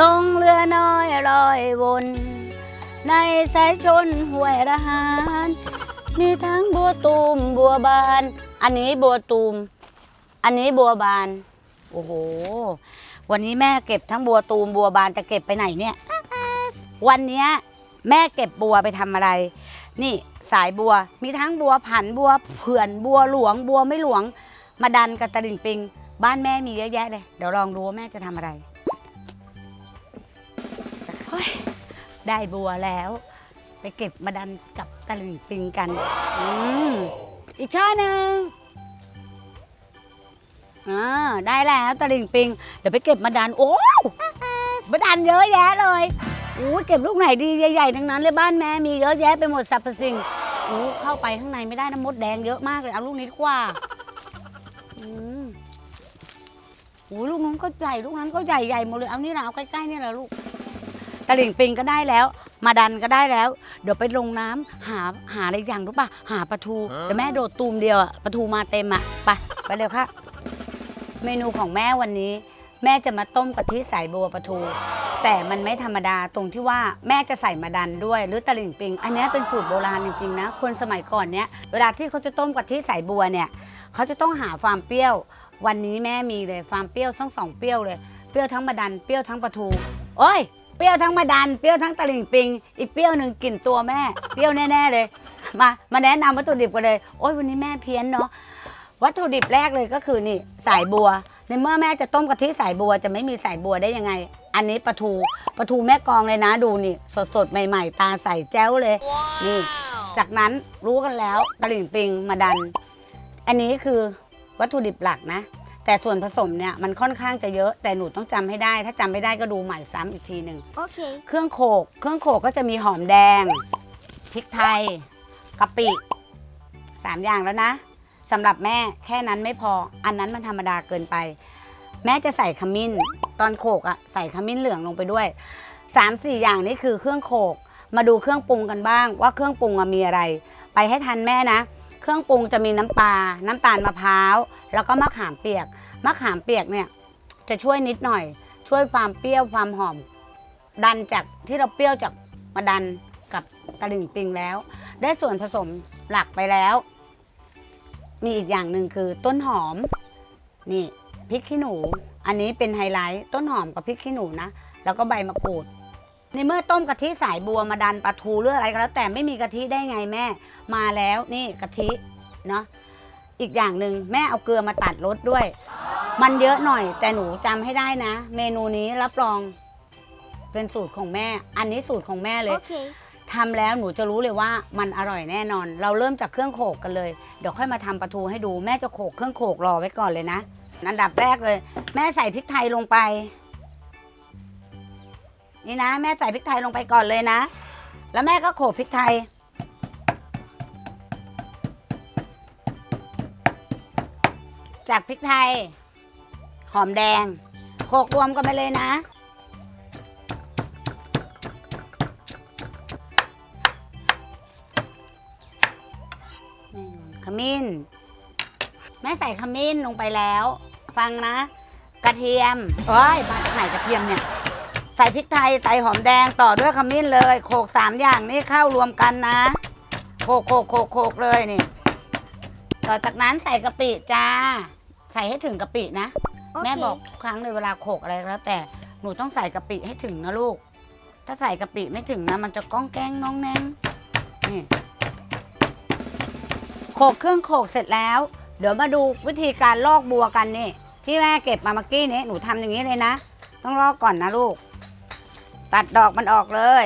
ลงเรือน้อยลอยวน ในสายชนห้วยระหารมีทั้งบัวตูมบัวบาน อันนี้บัวตูม อันนี้บัวบาน โอ้โห วันนี้แม่เก็บทั้งบัวตูมบัวบานจะเก็บไปไหนเนี่ย วันนี้แม่เก็บบัวไปทำอะไร นี่สายบัวมีทั้งบัวผันบัวเผื่อนบัวหลวง บัวไม่หลวง มาดันกับตลิ่งปิง บ้านแม่มีเยอะแยะเลย เดี๋ยวลองดูว่าแม่จะทำอะไรเฮ้ยได้บัวแล้ว ไปเก็บมาดันกับตะลิงปิงกัน อืมอีกช่อหนึ่งอ่าได้แล้วตะลิงปิง เดี๋ยวไปเก็บมาดัน โอ้มาดันเยอะแยะเลยอู้เก็บลูกไหนดีใหญ่ๆทั้งนั้นเลยบ้านแม่มีเยอะแยะไปหมดสรรพสิ่งอู้เข้าไปข้างในไม่ได้นะมดแดงเยอะมากเลยเอาลูกนี้ดีกว่าอืม โอ้ยลูกนั้นก็ใหญ่ลูกนั้นก็ใหญ่ใหญ่หมดเลยเอานี่นะเอาใกล้ๆเนี่ยแหละลูกตะหลิ่งปิงก็ได้แล้ว มาดันก็ได้แล้ว เดี๋ยวไปลงน้ำหาหาอะไรอย่างรู้ป่ะหาปลาทูแต่แม่โดดตูมเดียวอะปลาทูมาเต็มอะไปไปเร็วค่ะ เมนูของแม่วันนี้ แม่จะมาต้มกะทิใส่บัวปลาทู แต่มันไม่ธรรมดาตรงที่ว่าแม่จะใส่มาดันด้วยหรือตะหลิ่งปิง อันเนี้ยเป็นสูตรโบราณจริงๆนะคนสมัยก่อนเนี้ยเวลาที่เขาจะต้มกะทิใส่บัวเนี่ยเขาจะต้องหาฟาร์มเปรี้ยว วันนี้แม่มีเลยฟาร์มเปรี้ยวทั้งสองเปรี้ยวเลย เปรี้ยวทั้งมาดัน เปรี้ยวทั้งปลาทูโอ้ย เปรี้ยวทั้งมาดัน เปรี้ยวทั้งตะลิ่งปิง อีกเปรี้ยวหนึ่งกลิ่นตัวแม่ เปรี้ยวแน่ๆเลย มา มาแนะนำวัตถุดิบกันเลย โอ้ยวันนี้แม่เพี้ยนเนาะ วัตถุดิบแรกเลยก็คือนี่สายบัว ในเมื่อแม่จะต้มกะทิสายบัวจะไม่มีสายบัวได้ยังไง อันนี้ปลาทูปลาทูแม่กองเลยนะ ดูนี่ สดๆ ใหม่ ๆ ตาใสแจ้วเลย นี่ จากนั้นรู้กันแล้วตะลิ่งปิงมาดัน อันนี้คือ วัตถุดิบหลักนะ แต่ส่วนผสมเนี่ยมันค่อนข้างจะเยอะแต่หนูต้องจำให้ได้ ถ้าจำไม่ได้ก็ดูใหม่ซ้ำอีกทีหนึ่ง Okay. เครื่องโขก เครื่องโขกก็จะมีหอมแดง พริกไทย กะปิสามอย่างแล้วนะสำหรับแม่แค่นั้นไม่พอ อันนั้นมันธรรมดาเกินไป แม่จะใส่ขมิ้น ตอนโขกอะใส่ขมิ้นเหลืองลงไปด้วยสามสี่อย่างนี่คือเครื่องโขก มาดูเครื่องปรุงกันบ้าง ว่าเครื่องปรุงอะมีอะไร ไปให้ทันแม่นะ เครื่องปรุงจะมีน้ำปลา น้ำตาลมะพร้าว แล้วก็มะขามเปียก มะขามเปียกเนี่ยจะช่วยนิดหน่อย ช่วยความเปรี้ยวความหอม ดันจากที่เราเปรี้ยวจากมาดันกับตะลิ่งปิงแล้ว ได้ส่วนผสมหลักไปแล้ว มีอีกอย่างหนึ่งคือต้นหอม นี่พริกขี้หนู อันนี้เป็นไฮไลท์ต้นหอมกับพริกขี้หนูนะ แล้วก็ใบมะกรูด ในเมื่อต้มกะทิสายบัวมาดันปลาทูหรืออะไรก็แล้วแต่ไม่มีกะทิได้ไงแม่ มาแล้วนี่กะทิเนาะอีกอย่างหนึ่งแม่เอาเกลือมาตัดรสด้วย มันเยอะหน่อย แต่หนูจำให้ได้นะ เมนูนี้รับรองเป็นสูตรของแม่ อันนี้สูตรของแม่เลย Okay. ทำแล้วหนูจะรู้เลยว่ามันอร่อยแน่นอน เราเริ่มจากเครื่องโขกกันเลย เดี๋ยวค่อยมาทำปลาทูให้ดูแม่จะโขกเครื่องโขกรอไว้ก่อนเลยนะ อันดับแรกเลย แม่ใส่พริกไทยลงไป นี่นะ แม่ใส่พริกไทยลงไปก่อนเลยนะ แล้วแม่ก็โขกพริกไทย จากพริกไทย หอมแดง โขกรวมกันไปเลยนะ ขมิ้น แม่ใส่ขมิ้นลงไปแล้ว ฟังนะ กระเทียมโอ้ยมาจากไหนกระเทียมเนี่ย ส่พริกไทยใส่หอมแดงต่อด้วยขมิ้นเลย โขกสามอย่างนี้เข้ารวมกันนะ โขกโขกโขกโขกเลยนี่ ต่อจากนั้นใส่กะปิจ้า ใส่ให้ถึงกะปินะแม่ Okay. บอกทุกครั้งเลยเวลาโขกอะไรก็แล้วแต่หนูต้องใส่กะปิให้ถึงนะลูก ถ้าใส่กะปิไม่ถึงนะ มันจะก้องแก้งน้องแนงนี่โขกเครื่องโขกเสร็จแล้ว เดี๋ยวมาดูวิธีการลอกบัวกันนี่ที่แม่เก็บมาเมื่อกี้นี้หนูทำอย่างนี้เลยนะ ต้องลอกก่อนนะลูก ตัดดอกมันออกเลย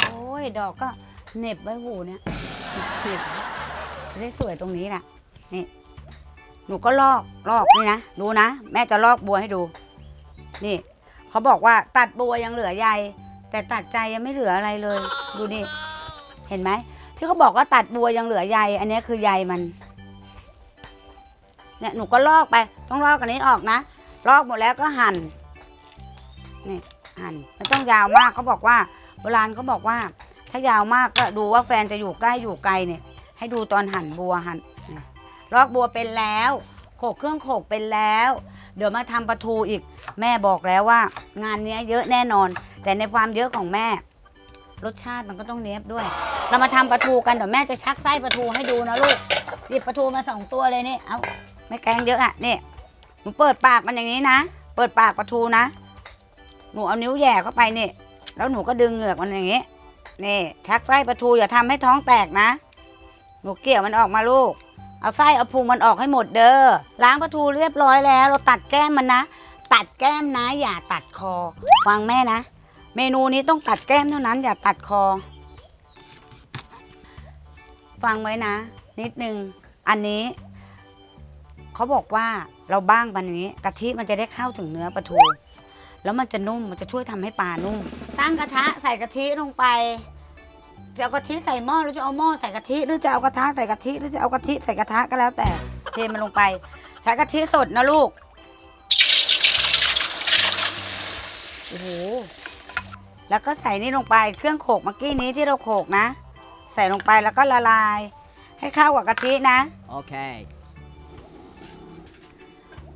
โอ้ย ดอกก็เหน็บไว้หูเนี่ยเน็บจะได้สวยตรงนี้แหละนี่ หนูก็ลอกลอกนี่นะ ดูนะ แม่จะลอกบัวให้ดู นี่ เขาบอกว่าตัดบัวยังเหลือใยแต่ตัดใจยังไม่เหลืออะไรเลย ดูนี่ เห็นไหม ที่เขาบอกว่าตัดบัวยังเหลือใยอันนี้คือใยมัน เนี่ยหนูก็ลอกไป ต้องลอกอันนี้ออกนะ ลอกหมดแล้วก็หั่น นี่หั่นไม่ต้องยาวมากเขาบอกว่าโบราณเขาบอกว่า ถ้ายาวมากก็ดูว่าแฟนจะอยู่ใกล้อยู่ไกลเนี่ย ให้ดูตอนหั่นบัวหั่นลอกบัวเป็นแล้วโขกเครื่องโขกเป็นแล้ว เดี๋ยวมาทำปลาทูอีก แม่บอกแล้วว่า งานเนี้ยเยอะแน่นอน แต่ในความเยอะของแม่ รสชาติมันก็ต้องเนี้ยบด้วย เรามาทำปลาทูกันเดี๋ยวแม่จะชักไส้ปลาทูให้ดูนะลูกหยิบปลาทูมาสองตัวเลยนี่เอาไม่แกงเยอะอะนี่หนูเปิดปากมันอย่างนี้นะ เปิดปากปลาทูนะ หนูเอานิ้วแย่เข้าไปนี่ แล้วหนูก็ดึงเหงือกมันอย่างนี้ นี่ ชักไส้ปลาทูอย่าทำให้ท้องแตกนะ หนูเกี่ยวมันออกมาลูก เอาไส้เอาพุงมันออกให้หมดเด้อ ล้างปลาทูเรียบร้อยแล้ว เราตัดแก้มมันนะ ตัดแก้มนะ อย่าตัดคอ ฟังแม่นะ เมนูนี้ต้องตัดแก้มเท่านั้น อย่าตัดคอ ฟังไว้นะ นิดนึง อันนี้เขาบอกว่าเราบ้างวันนี้กะทิมันจะได้เข้าถึงเนื้อปลาทู แล้วมันจะนุ่มมันจะช่วยทำให้ปลานุ่ม ตั้งกระทะใส่กะทิลงไป จะเอากะทิใส่หม้อหรือจะเอาหม้อใส่กะทิหรือจะเอากระทะใส่กะทิหรือจะเอากะทิใส่กระทะก็แล้วแต่เทมันลงไป ใช้กะทิสดนะลูกโอ้โหแล้วก็ใส่นี่ลงไปเครื่องโขกเมื่อกี้นี้ที่เราโขกนะ ใส่ลงไปแล้วก็ละลาย ให้เข้ากับกะทินะ Okay.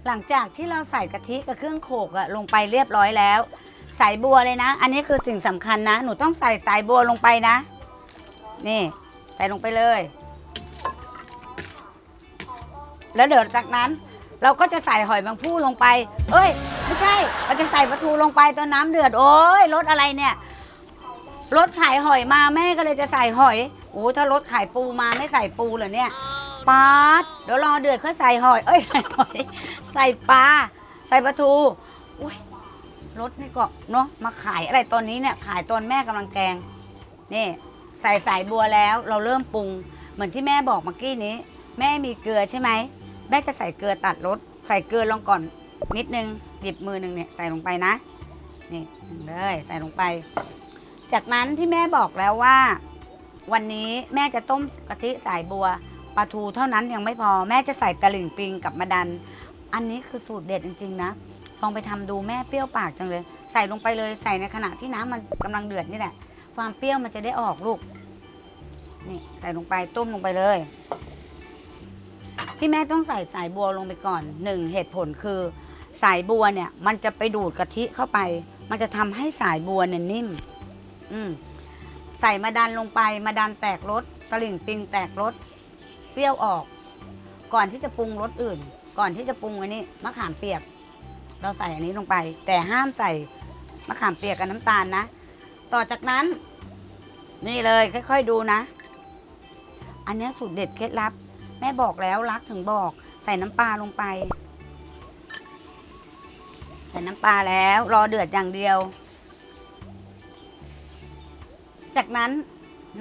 หลังจากที่เราใส่กะทิกับเครื่องโขกอะลงไปเรียบร้อยแล้ว สายบัวเลยนะ อันนี้คือสิ่งสำคัญนะ หนูต้องใส่สายบัวลงไปนะ นี่ ใส่ลงไปเลย แล้วเดี๋ยวจากนั้นเราก็จะใส่หอยแมงผู้ลงไป เอ้ย ไม่ใช่ เราจะใส่ปลาทูลงไปตอนน้ำเดือด โอ้ยรสอะไรเนี่ยรสขายหอยมาแม่ก็เลยจะใส่หอย โอ้ถ้ารสขายปูมาไม่ใส่ปูเหรอเนี่ย ปาดเดี๋ยวรอเดือดค่อยใส่หอย เอ้ยใส่หอย ใส่ปลา ใส่ปลาทู อุ้ยรสนี่ก็เนาะ มาขายอะไรตอนนี้เนี่ย ขายตอนแม่กำลังแกง นี่ ใส่สายบัวแล้ว เราเริ่มปรุง เหมือนที่แม่บอกเมื่อกี้นี้ แม่มีเกลือใช่ไหม แม่จะใส่เกลือตัดรส ใส่เกลือลงก่อนนิดนึง หยิบมือหนึ่งเนี่ยใส่ลงไปนะ นี่เลยใส่ลงไป จากนั้นที่แม่บอกแล้วว่า วันนี้แม่จะต้มกะทิสายบัว ปลาทูเท่านั้นยังไม่พอแม่จะใส่ตะหลิ่งปิงกับมะดัน อันนี้คือสูตรเด็ดจริงๆนะลองไปทำดูแม่เปรี้ยวปากจังเลย ใส่ลงไปเลยใส่ในขณะที่น้ำมันกำลังเดือดนี่แหละความเปรี้ยวมันจะได้ออกลูกนี่ใส่ลงไปต้มลงไปเลย ที่แม่ต้องใส่สายบัวลงไปก่อนหนึ่งเหตุผลคือ สายบัวเนี่ยมันจะไปดูดกะทิเข้าไป มันจะทำให้สายบัวเนี่ยนิ่ม อืมใส่มาดันลงไปมาดันแตกรสตะลิ่งปิงแตกรส ปรี้ยวออก ก่อนที่จะปรุงรสอื่น ก่อนที่จะปรุงอันนี้มะขามเปียก เราใส่อันนี้ลงไป แต่ห้ามใส่มะขามเปียกกับน้ำตาลนะ ต่อจากนั้น นี่เลยค่อย ๆดูนะ อันนี้สูตรเด็ดเคล็ดลับ แม่บอกแล้วรักถึงบอก ใส่น้ำปลาลงไป ใส่น้ำปลาแล้ว รอเดือดอย่างเดียว จากนั้น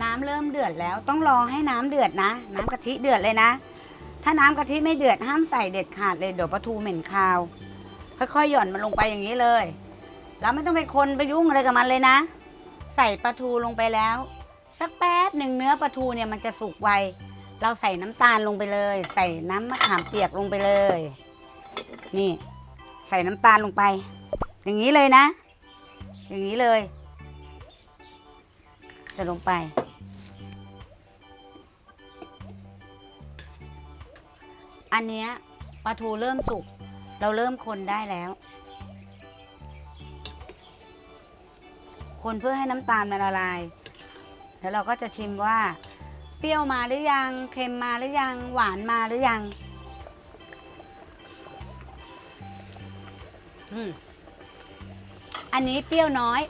น้ำเริ่มเดือดแล้วต้องรอให้น้ำเดือดนะ น้ำกะทิเดือดเลยนะ ถ้าน้ำกะทิไม่เดือดห้ามใส่เด็ดขาดเลยเดี๋ยวปลาทูเหม็นคาว ค่อยๆหย่อนมันลงไปอย่างนี้เลย แล้วไม่ต้องไปคนไปยุ่งอะไรกับมันเลยนะ ใส่ปลาทูลงไปแล้ว สักแป๊บหนึ่งเนื้อปลาทูเนี่ยมันจะสุกไวเราใส่น้ำตาลลงไปเลย ใส่น้ำมะขามเปียกลงไปเลย นี่ ใส่น้ำตาลลงไป อย่างนี้เลยนะ อย่างนี้เลย ใส่ลงไป อันเนี้ยปลาทูเริ่มสุก เราเริ่มคนได้แล้ว คนเพื่อให้น้ำตาลมันละลาย แล้วเราก็จะชิมว่า เปรี้ยวมาหรือยัง เค็มมาหรือยัง หวานมาหรือยังอืมอันนี้เปรี้ยวน้อย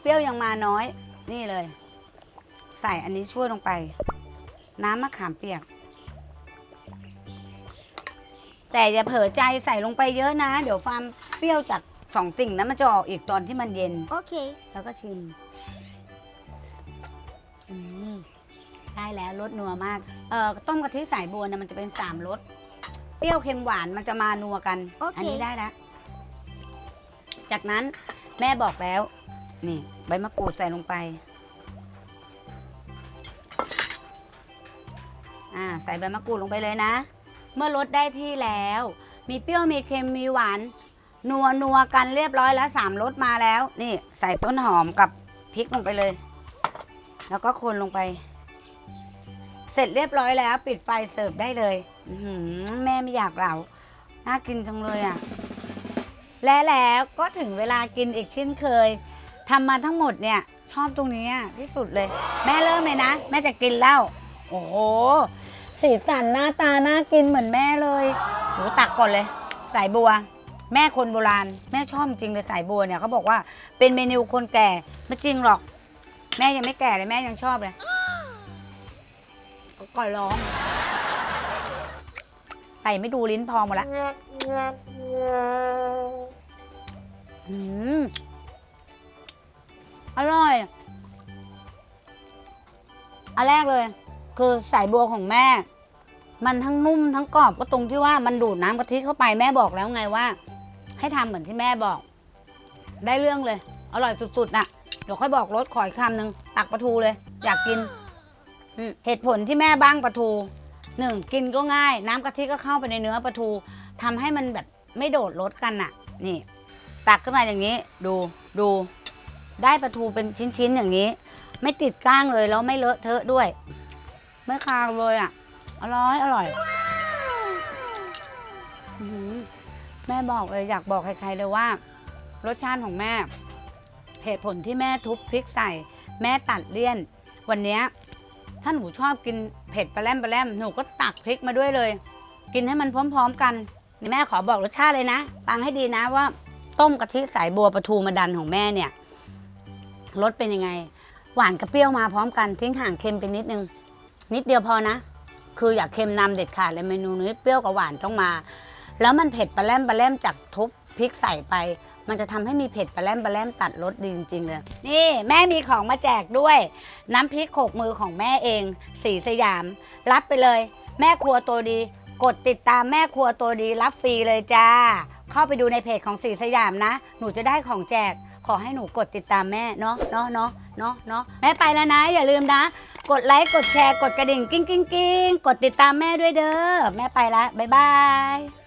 เปรี้ยวยังมาน้อย นี่เลย ใส่อันนี้ช่วยลงไป น้ำมะขามเปียก แต่อย่าเผลอใจใส่ลงไปเยอะนะ เดี๋ยวความเปรี้ยวจากสองสิ่งนั้นมันจะออกอีกตอนที่มันเย็น Okay. แล้วก็ชิมอืมได้แล้วรสนัวมาก เอ่อต้มกะทิสายบัวเนี่ยมันจะเป็นสามรส เปรี้ยวเค็มหวานมันจะมานัวกัน โอเค อันี้ได้แล้วจากนั้นแม่บอกแล้ว นี่ ใบมะกรูดใส่ลงไป อ่า ใส่ใบมะกรูดลงไปเลยนะ เมื่อรสได้ที่แล้ว มีเปรี้ยวมีเค็มมีหวาน นัวนัวกันเรียบร้อยแล้วสามรสมาแล้ว นี่ใส่ต้นหอมกับพริกลงไปเลย แล้วก็คนลงไป เสร็จเรียบร้อยแล้ว ปิดไฟเสิร์ฟได้เลยแม่ไม่อยากเหลาน่ากินจังเลยอะ และแล้วก็ถึงเวลากินอีกเช่นเคยทำมาทั้งหมดเนี่ย ชอบตรงนี้ที่สุดเลย แม่เริ่มเลยนะ แม่จะกินแล้ว โอ้โห สีสันหน้าตาน่ากินเหมือนแม่เลยหนูตักก่อนเลย สายบัว แม่คนโบราณ แม่ชอบจริงเลยสายบัวเนี่ยเขาบอกว่าเป็นเมนูคนแก่ไม่จริงหรอก แม่ยังไม่แก่เลยแม่ยังชอบเลยก่อนร้องใส่ไม่ดูลิ้นพองหมดละอืมอร่อยอันแรกเลย คือสายบัวของแม่ มันทั้งนุ่มทั้งกรอบก็ตรงที่ว่ามันดูดน้ำกะทิเข้าไปแม่บอกแล้วไงว่า ให้ทำเหมือนที่แม่บอก ได้เรื่องเลย อร่อยสุดๆน่ะเดี๋ยวค่อยบอกรสขออีกคำหนึ่งตักปลาทูเลย อยากกินอืมเหตุผลที่แม่บ้างปลาทูหนึ่งกินก็ง่าย น้ำกะทิก็เข้าไปในเนื้อปลาทูทำให้มันแบบไม่โดดรสกันน่ะ นี่ ตักขึ้นมาอย่างนี้ ดูดูได้ปลาทูเป็นชิ้นๆอย่างนี้ ไม่ติดก้างเลยแล้วไม่เลอะเทอะด้วย ไม่คาวเลยอะ อร่อยอร่อยแม่บอกเลยอยากบอกใครๆเลยว่า รสชาติของแม่ เหตุผลที่แม่ทุบพริกใส่ แม่ตัดเลี่ยน วันนี้ยถ้าหนูชอบกินเผ็ดปลาแรมปลาแรมหนูก็ตักพริกมาด้วยเลย กินให้มันพร้อม ๆ กันนี่แม่ขอบอกรสชาติเลยนะฟังให้ดีนะว่าต้มกะทิสายบัวปลาทูมาดันของแม่เนี่ยรสเป็นยังไง หวานกับเปรี้ยวมาพร้อมกันทิ้งห่างเค็มไปนิดนึง นิดเดียวพอนะ คืออยากเค็มนำเด็ดขาดเลยเมนูนี้เปรี้ยวกับหวานต้องมา แล้วมันเผ็ดปลาแรมปลาแรมจากทุบพริกใส่ไป มันจะทำให้มีเผ็ดปลาแรมปลาแรมตัดรสดีจริงๆเลยนี่แม่มีของมาแจกด้วย น้ำพริกโขกมือของแม่เอง สีสยาม รับไปเลย แม่ครัวตัวดี กดติดตามแม่ครัวตัวดีรับฟรีเลยจ้า เข้าไปดูในเพจของสีสยามนะ หนูจะได้ของแจก ขอให้หนูกดติดตามแม่เนาะเนาะเนาะเนาะเนาะแม่ไปแล้วนะ อย่าลืมนะ กดไลค์กดแชร์กดกระดิ่งกิ้งกิ้งกิ้งกดติดตามแม่ด้วยเด้อแม่ไปละบ๊ายบาย